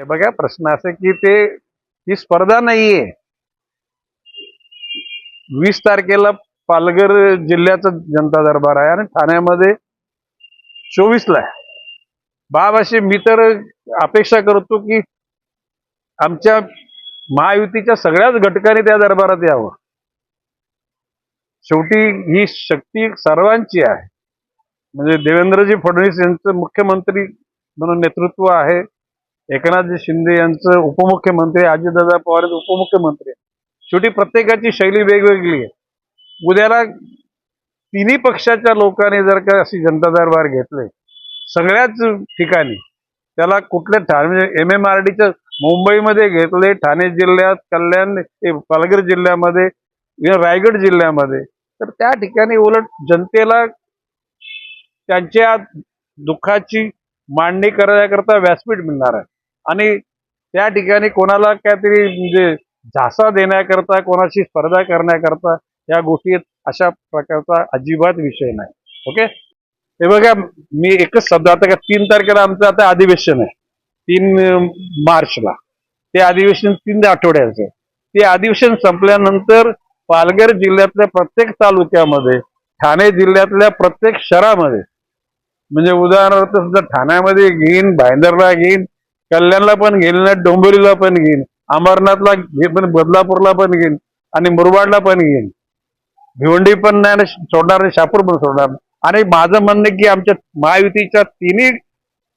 हे बघा प्रश्न असे की ते ही स्पर्धा नाहीये. वीस तारखेला पालघर जिल्ह्याचा जनता दरबार आहे आणि ठाण्यामध्ये चोवीसला आहे. बाब अशी मी तर अपेक्षा करतो की आमच्या महायुतीच्या सगळ्याच घटकांनी त्या दरबारात यावं. शेवटी ही शक्ती सर्वांची आहे. म्हणजे देवेंद्रजी फडणवीस यांचं मुख्यमंत्री म्हणून नेतृत्व आहे. एकनाथजी शिंदे यांचं उपमुख्यमंत्री अजितदादा पवार उपमुख्यमंत्री. शेवटी प्रत्येकाची शैली वेगवेगळी आहे. उद्याला तिन्ही पक्षाच्या लोकांनी जर का अशी जनता दरबार घेतले सगळ्याच ठिकाणी त्याला कुठल्या ठाणे म्हणजे एम एम आर डीच्या मुंबईमध्ये घेतले ठाणे जिल्ह्यात कल्याण हे पालघर जिल्ह्यामध्ये रायगड जिल्ह्यामध्ये तर त्या ठिकाणी उलट जनतेला त्यांच्या दुःखाची मांडणी करण्याकरता व्यासपीठ मिळणार आहे. आणि त्या ठिकाणी कोणाला काहीतरी म्हणजे झासा देण्याकरता कोणाशी स्पर्धा करण्याकरता या गोष्टी अशा प्रकारचा अजिबात विषय नाही. ओके हे बघा मी एकच शब्द आता का तीन तारखेला आमचं आता अधिवेशन आहे. तीन मार्चला. ते अधिवेशन तीन आठवड्याचं ते अधिवेशन संपल्यानंतर पालघर जिल्ह्यातल्या प्रत्येक तालुक्यामध्ये ठाणे जिल्ह्यातल्या प्रत्येक शहरामध्ये म्हणजे उदाहरणार्थ सुद्धा ठाण्यामध्ये घेईन भाईंदरला घेईन कल्याणला पण घेईन ना डोंबिवलीला पण घेईन अमरनाथला घे पण बदलापूरला पण घेईन आणि मुरबाडला पण घेईन. भिवंडी पण नाही सोडणार नाही शापूर पण सोडणार आणि माझं म्हणणं की आमच्या महायुतीच्या तिन्ही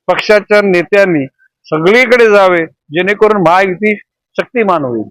पक्षाच्या नेत्यांनी सगळीकडे जावे जेणेकरून महायुती शक्तिमान होईल.